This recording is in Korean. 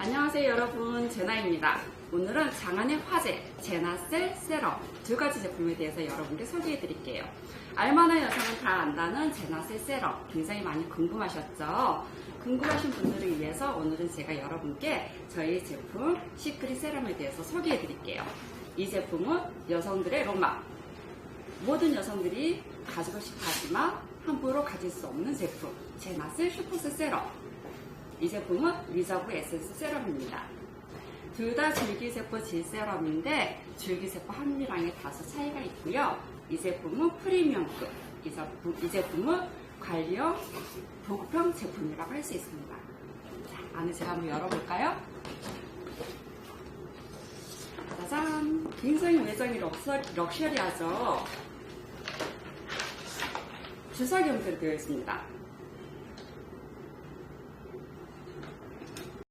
안녕하세요 여러분 제나입니다. 오늘은 장안의 화제 제나셀 세럼 두 가지 제품에 대해서 여러분께 소개해 드릴게요. 알만한 여성은 다 안다는 제나셀 세럼 굉장히 많이 궁금하셨죠? 궁금하신 분들을 위해서 오늘은 제가 여러분께 저희 제품 시크릿 세럼에 대해서 소개해 드릴게요. 이 제품은 여성들의 로망 모든 여성들이 가지고 싶어 하지만 함부로 가질 수 없는 제품 제나셀 슈퍼스 세럼 이 제품은 리저브 에센스 세럼입니다. 둘 다 줄기세포 질 세럼인데 줄기세포 함유량에 다소 차이가 있고요. 이 제품은 프리미엄급, 이 제품, 이 제품은 관리형 보급형 제품이라고 할 수 있습니다. 자, 안에 제가 한번 열어볼까요? 짜잔! 굉장히 외장이 럭셔, 럭셔리하죠? 주사기 형태로 되어 있습니다.